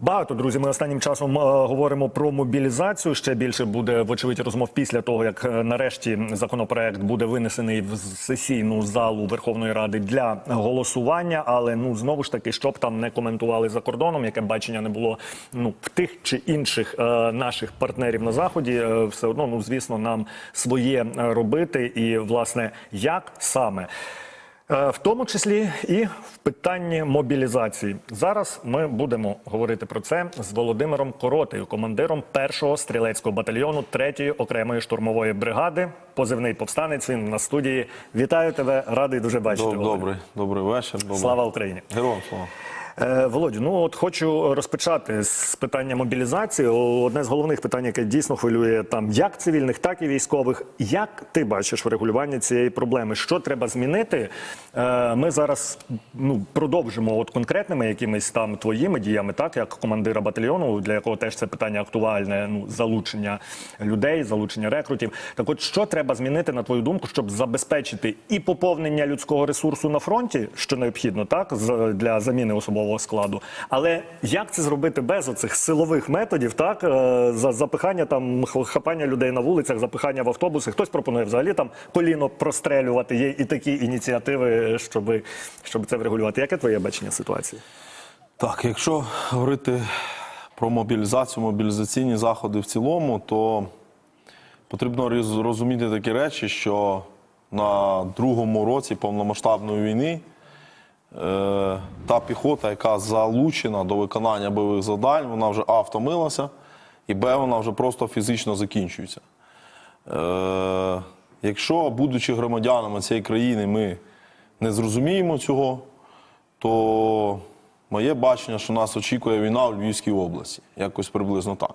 Багато друзі. Ми останнім часом е, говоримо про мобілізацію. Ще більше буде вочевидь розмов після того, як е, нарешті законопроект буде винесений в сесійну залу Верховної Ради для голосування. Але ну знову ж таки, щоб там не коментували за кордоном, яке бачення не було ну в тих чи інших е, наших партнерів на заході, е, все одно ну звісно, нам своє е, робити. І власне як саме. Е, В тому числі і в питанні мобілізації. Зараз ми будемо говорити про це з Володимиром Коротею, командиром першого стрілецького батальйону 3-ї окремої штурмової бригади. Позивний повстанець. Він на студії. Вітаю тебе, радий дуже бачити. Доб- Добрий, добрий вечір. Добрий. Слава Україні. Героям слава. Е, Володю, ну от хочу розпочати з питання мобілізації. Одне з головних питань, яке дійсно хвилює там як цивільних, так і військових. Як ти бачиш врегулювання цієї проблеми? Що треба змінити? Е, Ми зараз ну продовжимо от конкретними якимись там твоїми діями, так як командира батальйону, для якого теж це питання актуальне. Ну залучення людей, залучення рекрутів. Так, от що треба змінити на твою думку, щоб забезпечити і поповнення людського ресурсу на фронті, що необхідно, так для заміни особового складу. Але як це зробити без оцих силових методів, так е, за запихання там хапання людей на вулицях, запихання в автобуси? Хтось пропонує взагалі там коліно прострелювати. Є і такі ініціативи, щоб, щоб це врегулювати. Яке твоє бачення ситуації? Так, якщо говорити про мобілізацію, мобілізаційні заходи в цілому, то потрібно роз- розуміти такі речі, що на другому році повномасштабної війни та піхота, яка залучена до виконання бойових завдань, вона вже А втомилася, і Б, вона вже просто фізично закінчується. Е, якщо, будучи громадянами цієї країни, ми не зрозуміємо цього, то моє бачення, що нас очікує війна в Львівській області, якось приблизно так.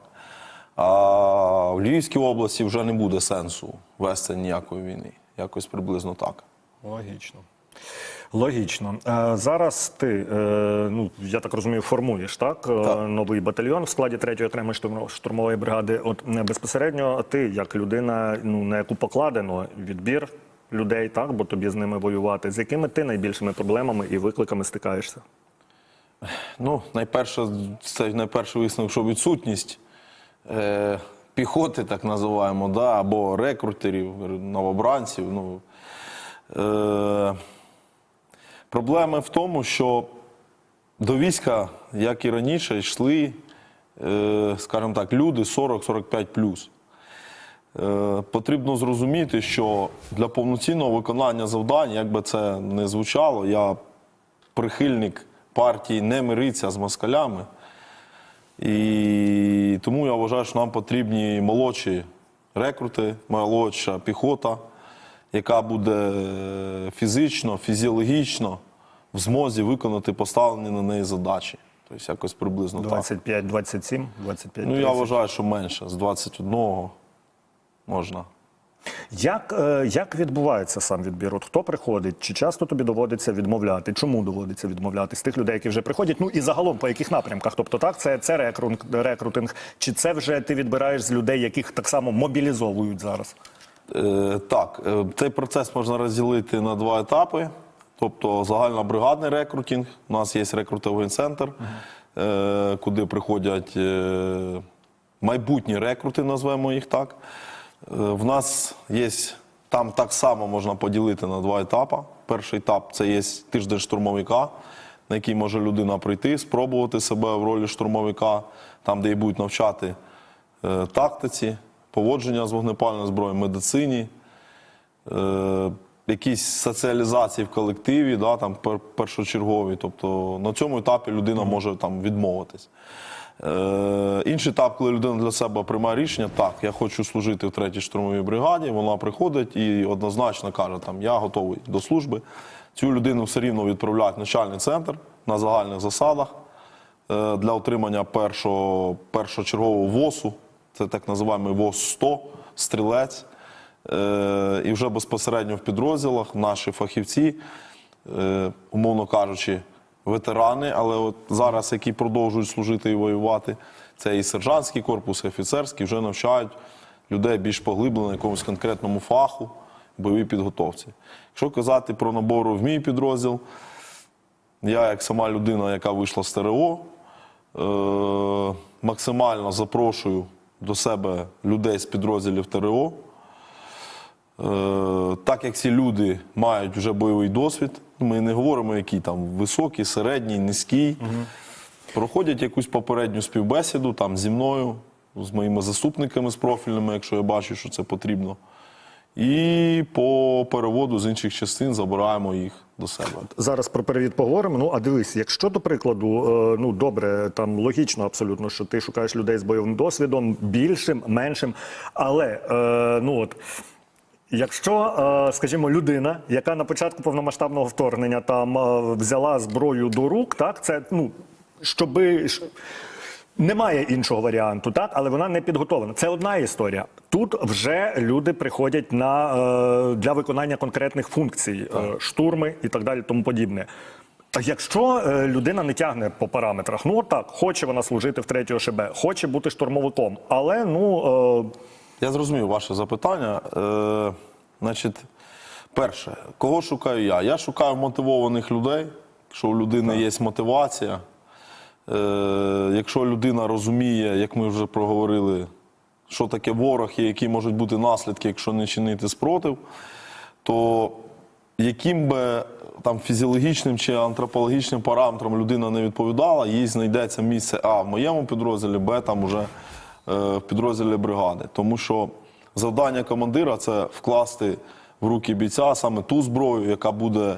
А в Львівській області вже не буде сенсу вести ніякої війни. Якось приблизно так. Логічно. Логічно. Е, зараз ти, е, ну я так розумію, формуєш так, е, новий батальйон в складі 3-ї окремої штурмової бригади. От безпосередньо ти, як людина, ну на яку покладено відбір людей, так, бо тобі з ними воювати. З якими ти найбільшими проблемами і викликами стикаєшся? Ну, найперше, це найперший висновок, що відсутність е, піхоти, так називаємо, да, або рекрутерів, новобранців. Ну, е, проблеми в тому, що до війська, як і раніше, йшли, е, скажімо так, люди 40-45 Е, Потрібно зрозуміти, що для повноцінного виконання завдань, як би це не звучало, я прихильник партії не мириться з москалями. І тому я вважаю, що нам потрібні молодші рекрути, молодша піхота, яка буде фізично, фізіологічно в змозі виконати поставлені на неї задачі. Тобто якось приблизно так. 25, 27, 25, Ну, я вважаю, що менше, з 21 можна. Як, е, як відбувається сам відбір? От хто приходить? Чи часто тобі доводиться відмовляти? Чому доводиться відмовляти з тих людей, які вже приходять? Ну і загалом по яких напрямках? Тобто, так, це, це рекрутинг, рекрутинг, чи це вже ти відбираєш з людей, яких так само мобілізовують зараз? Е, так, е, цей процес можна розділити на два етапи. Тобто загальнобригадний рекрутинг. У нас є рекрутинговий центр, е, куди приходять майбутні рекрути, назвемо їх так. В нас є там так само можна поділити на два етапи. Перший етап це є тиждень штурмовика, на який може людина прийти, спробувати себе в ролі штурмовика, там, де її будуть навчати тактиці, поводження з вогнепальною зброєю, медицині, е, якісь соціалізації в колективі, да, там пер- першочергові. Тобто на цьому етапі людина може там відмовитись. Е, інший етап, коли людина для себе приймає рішення, так, я хочу служити в третій штурмовій бригаді, вона приходить і однозначно каже, там, я готовий до служби. Цю людину все рівно відправляють в начальний центр на загальних засадах е, для отримання першого, першочергового ВОСу, це так називаємо ВОС-100, стрілець. Е, І вже безпосередньо в підрозділах наші фахівці, е, умовно кажучи, ветерани, але от зараз, які продовжують служити і воювати, це і сержантський корпус, і офіцерський, вже навчають людей більш поглиблено на якомусь конкретному фаху, бойовій підготовці. Якщо казати про набору в мій підрозділ, я, як сама людина, яка вийшла з ТРО, Е, максимально запрошую до себе людей з підрозділів ТРО. Е, так як ці люди мають вже бойовий досвід, ми не говоримо, який там високий, середній, низький. Проходять якусь попередню співбесіду там зі мною, з моїми заступниками з профільними, якщо я бачу, що це потрібно. І по переводу з інших частин забираємо їх до себе. Зараз про перевід поговоримо. Ну а дивись, якщо до прикладу, е, ну добре, там логічно абсолютно, що ти шукаєш людей з бойовим досвідом, більшим, меншим. Але е, ну от. Якщо, е, скажімо, людина, яка на початку повномасштабного вторгнення там взяла зброю до рук, так це ну щоби немає іншого варіанту, так але вона не підготовлена. Це одна історія. Тут вже люди приходять на е, для виконання конкретних функцій, е, штурми і так далі, тому подібне. А якщо е, людина не тягне по параметрах, ну так, хоче вона служити в 3 ОШБ, хоче бути штурмовиком, але ну е, Я зрозумів ваше запитання. Е, значить, перше, кого шукаю я? Я шукаю мотивованих людей, якщо у людини є мотивація. Е, якщо людина розуміє, як ми вже проговорили, що таке ворог і які можуть бути наслідки, якщо не чинити спротив, то яким би там фізіологічним чи антропологічним параметрам людина не відповідала, їй знайдеться місце А в моєму підрозділі, Б там уже е, в підрозділі бригади. Тому що завдання командира це вкласти в руки бійця саме ту зброю, яка буде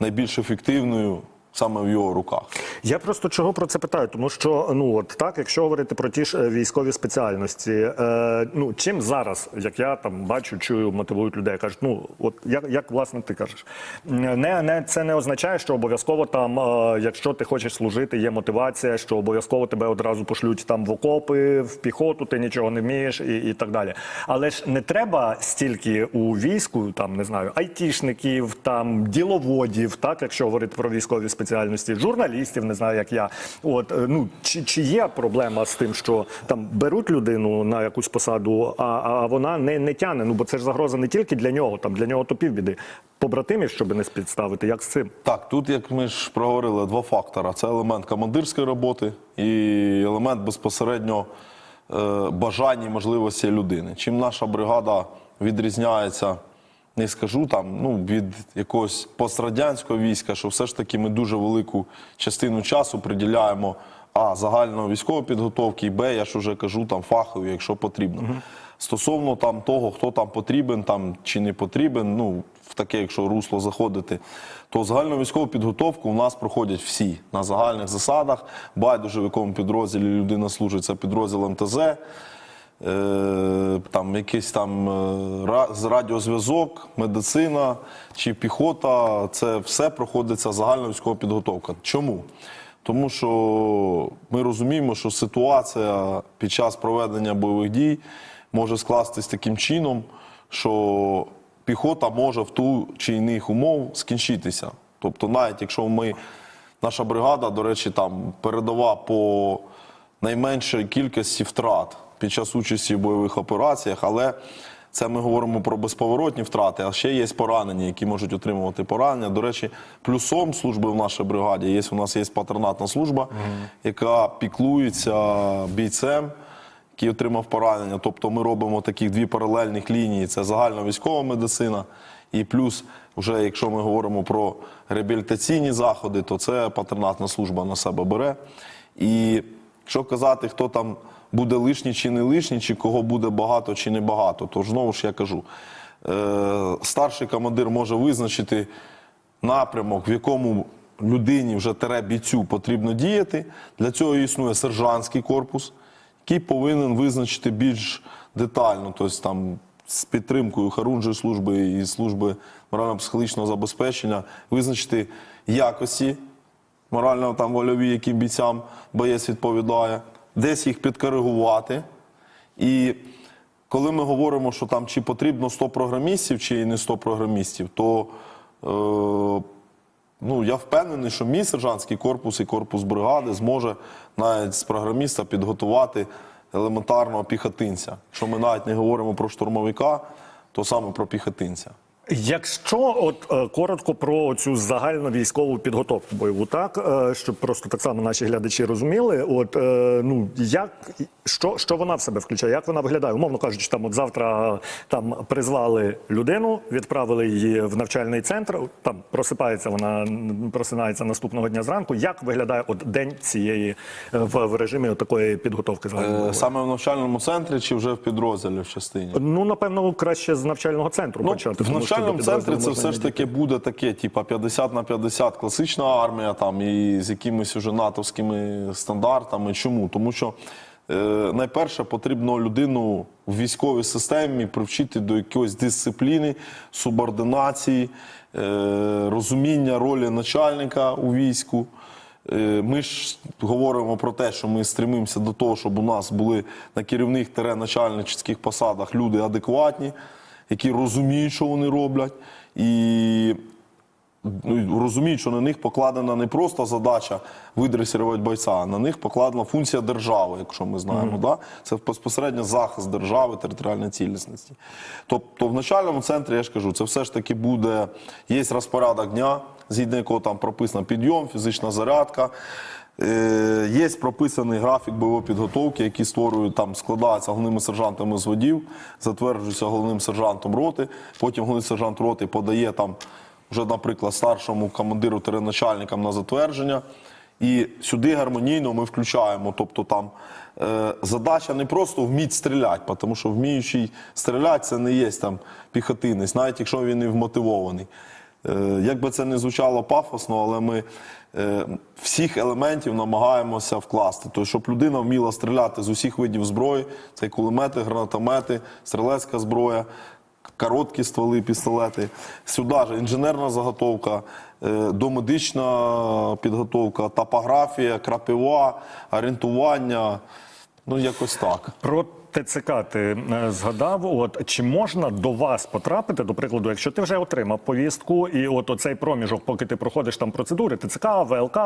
найбільш ефективною саме в його руках. Я просто чого про це питаю, тому що ну от так, якщо говорити про ті ж е, військові спеціальності, е, ну чим зараз, як я там бачу, чую, мотивують людей, кажуть, ну от як, як власне ти кажеш, не, не це не означає, що обов'язково там, е, якщо ти хочеш служити, є мотивація, що обов'язково тебе одразу пошлють там в окопи, в піхоту, ти нічого не вмієш і, і так далі. Але ж не треба стільки у війську, там не знаю, айтішників, там діловодів, так якщо говорити про військові спеціальності, журналістів, не знаю, як я. От е, ну чи, чи є проблема з тим, що там беруть людину на якусь посаду, а, а вона не, не тяне? Ну бо це ж загроза не тільки для нього, там для нього то півбіди. Побратимів, щоб не спідставити, як з цим? Так, тут, як ми ж проговорили, два фактора: це елемент командирської роботи і елемент безпосередньо е, бажання і можливості людини. Чим наша бригада відрізняється, не скажу там, ну, від якогось пострадянського війська, що все ж таки ми дуже велику частину часу приділяємо а загальної військової підготовки, і Б, я ж уже кажу, там фахові, якщо потрібно. Стосовно там того, хто там потрібен там чи не потрібен, ну в таке, якщо русло заходити, то загальну військову підготовку у нас проходять всі на загальних засадах. Байдуже в якому підрозділі людина служить, це підрозділ МТЗ. Е, там якийсь там е, радіозв'язок, медицина чи піхота, це все проходиться загальна військова підготовка. Чому? Тому що ми розуміємо, що ситуація під час проведення бойових дій може скластись таким чином, що піхота може в ту чи іних умов скінчитися. Тобто, навіть якщо ми, наша бригада, до речі, там передова по найменшої кількості втрат під час участі в бойових операціях, але це ми говоримо про безповоротні втрати, а ще є поранені, які можуть отримувати поранення. До речі, плюсом служби в нашій бригаді є у нас є патронатна служба, яка піклується бійцем. Який отримав поранення, тобто ми робимо таких дві паралельних лінії: це загальна військова медицина, і плюс, вже якщо ми говоримо про реабілітаційні заходи, то це патронатна служба на себе бере. І якщо казати, хто там буде лишній чи не лишній, чи кого буде багато чи не багато, то знову ж я кажу, е, старший командир може визначити напрямок, в якому людині вже тере бійцю потрібно діяти. Для цього існує сержантський корпус, який повинен визначити більш детально, тобто там з підтримкою Харунжої служби і служби морально-психологічного забезпечення, визначити якості морально там вольові, яким бійцям боєць відповідає, десь їх підкоригувати. І коли ми говоримо, що там чи потрібно 100 програмістів, чи не 100 програмістів, то е, ну, я впевнений, що мій сержантський корпус і корпус бригади зможе навіть з програміста підготувати елементарного піхотинця. Якщо ми навіть не говоримо про штурмовика, то саме про піхотинця. Якщо от е, коротко про цю загальну військову підготовку бойову, так е, щоб просто так само наші глядачі розуміли, от е, ну як що, що вона в себе включає, як вона виглядає? Умовно кажучи, там от завтра там призвали людину, відправили її в навчальний центр. Там просипається вона, просинається наступного дня зранку. Як виглядає от день цієї в, в режимі от такої підготовки загальної? Саме в навчальному центрі чи вже в підрозділі в частині? Ну напевно, краще з навчального центру Ну, почати. в тому що до центрі це все ж таки буде таке, типа 50 на 50 класична армія, там і з якимись уже натовськими стандартами. Чому? Тому що е, найперше потрібно людину в військовій системі привчити до якоїсь дисципліни, субординації, е, розуміння ролі начальника у війську. Е, Ми ж говоримо про те, що ми стремимося до того, щоб у нас були на керівних тере начальницьких посадах люди адекватні, які розуміють, що вони роблять, і ну, розуміють, що на них покладена не просто задача видресірувати бойця, а на них покладена функція держави, якщо ми знаємо. Да? Це безпосередньо захист держави, територіальної цілісності. Тобто в начальному центрі, я ж кажу, це все ж таки буде, є розпорядок дня, згідно якого там прописано підйом, фізична зарядка. Е, Є прописаний графік бойової підготовки, який створюють там, складається головними сержантами з водів, затверджується головним сержантом роти. Потім головний сержант роти подає там вже, наприклад, старшому командиру тереначальникам на затвердження. І сюди гармонійно ми включаємо. Тобто там е, задача не просто вміть стріляти, тому що вміючий стріляти це не є там піхотинець, навіть якщо він і вмотивований. Е, як би це не звучало пафосно, але ми е, всіх елементів намагаємося вкласти. Тобто, щоб людина вміла стріляти з усіх видів зброї, це кулемети, гранатомети, стрілецька зброя, короткі стволи, пістолети. Сюди ж інженерна заготовка, е, домедична підготовка, топографія, крапива, орієнтування. Ну, якось так. Про ТЦК ти е, згадав. От чи можна до вас потрапити, до прикладу, якщо ти вже отримав повістку, і от оцей проміжок, поки ти проходиш там процедури, ТЦК, ВЛК, е,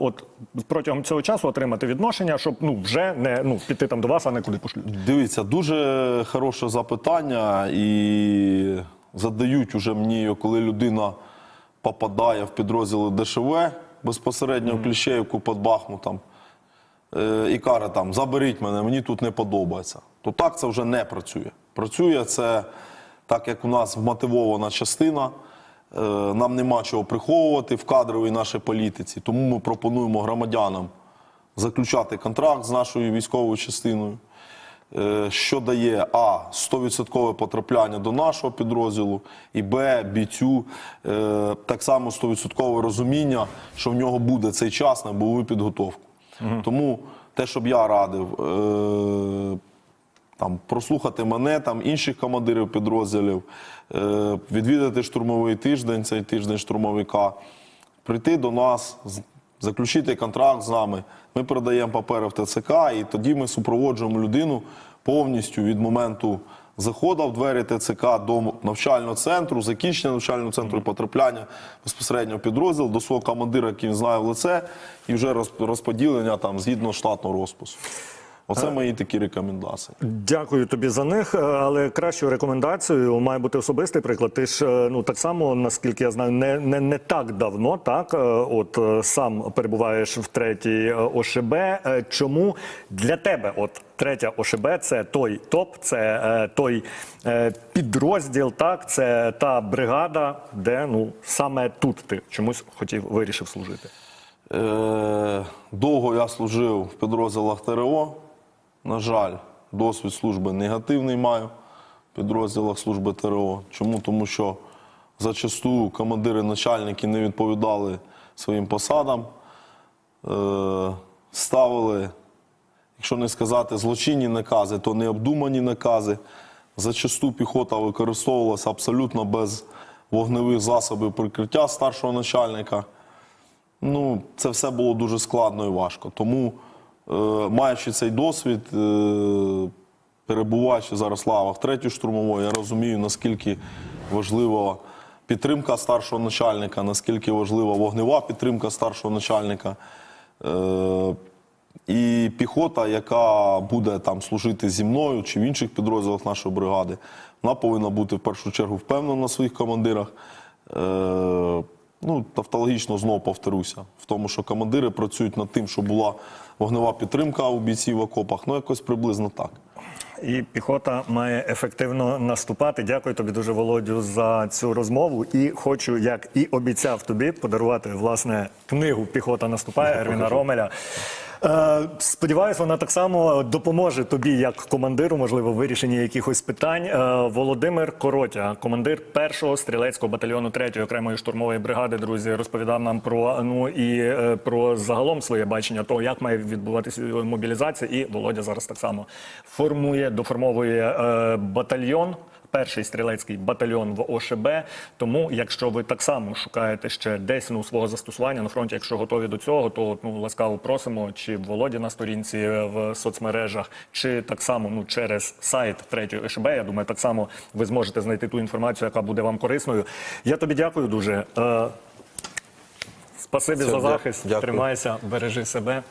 от протягом цього часу отримати відношення, щоб ну вже не ну піти там до вас, а не куди пошлють. Дивіться, дуже хороше запитання, і задають уже мені, коли людина попадає в підрозділи ДШВ безпосередньо в Кліщеївку під Бахмутом. Е, І каже там, заберіть мене, мені тут не подобається. То так це вже не працює. Працює це так, як у нас вмотивована частина. е, Нам нема чого приховувати в кадровій нашій політиці. Тому ми пропонуємо громадянам заключати контракт з нашою військовою частиною, е, що дає А 100% потрапляння до нашого підрозділу, і Б бійцю так само 100% розуміння, що в нього буде цей час на бойову підготовку. Тому те, щоб я радив. е, там прослухати мене, там інших командирів підрозділів, е, відвідати штурмовий тиждень, цей тиждень штурмовика, прийти до нас, заключити контракт з нами. Ми передаємо папери в ТЦК, і тоді ми супроводжуємо людину повністю від моменту заходу в двері ТЦК до навчального центру, закінчення навчального центру і потрапляння безпосередньо в підрозділ до свого командира, який він знає в лице, і вже розподілення там згідно штатного розпису. Оце мої такі рекомендації. Дякую тобі за них. е, Але кращою рекомендацією має бути особистий приклад. Ти ж е, ну так само, наскільки я знаю, не, не, не так давно, так е, от е, сам перебуваєш в третій е, ОШБ. Е, Чому для тебе, от третя ОШБ, це той топ, це е, той е, підрозділ, так це та бригада, де ну саме тут ти чомусь хотів вирішив служити. Е, довго я служив в підрозділах ТРО. На жаль, досвід служби негативний маю в підрозділах служби ТРО. Чому? Тому що зачасту командири начальники не відповідали своїм посадам, е, ставили, якщо не сказати злочинні накази, то необдумані накази. Зачасту піхота використовувалася абсолютно без вогневих засобів прикриття старшого начальника. Ну, це все було дуже складно і важко. Тому, е, маючи цей досвід, е, перебуваючи зараз в лавах третьої штурмової, я розумію, наскільки важлива підтримка старшого начальника, наскільки важлива вогнева підтримка старшого начальника. Е, І піхота, яка буде там служити зі мною чи в інших підрозділах нашої бригади, вона повинна бути в першу чергу впевнена на своїх командирах. Е, ну, тавтологічно знову повторюся, в тому, що командири працюють над тим, щоб була вогнева підтримка у бійців в окопах. Ну, якось приблизно так. І піхота має ефективно наступати. Дякую тобі дуже, Володю, за цю розмову. І хочу, як і обіцяв тобі, подарувати власне книгу Піхота наступає Ервіна Ромеля. Е, сподіваюсь, вона так само допоможе тобі, як командиру, можливо, в вирішенні якихось питань. Е, Володимир Коротя, командир першого стрілецького батальйону 3-ї окремої штурмової бригади, друзі, розповідав нам про ну і е, про загалом своє бачення того, як має відбуватися мобілізація. І Володя зараз так само формує, доформовує батальйон. Перший стрілецький батальйон в ОШБ. Тому, якщо ви так само шукаєте ще десь ну, свого застосування на фронті, якщо готові до цього, то ну ласкаво просимо, чи в Володі на сторінці е, в соцмережах, чи так само ну через сайт третьої ОШБ. Я думаю, так само ви зможете знайти ту інформацію, яка буде вам корисною. Я тобі дякую дуже. Е, Спасибі Все, за захист. дякую. Тримайся, бережи себе.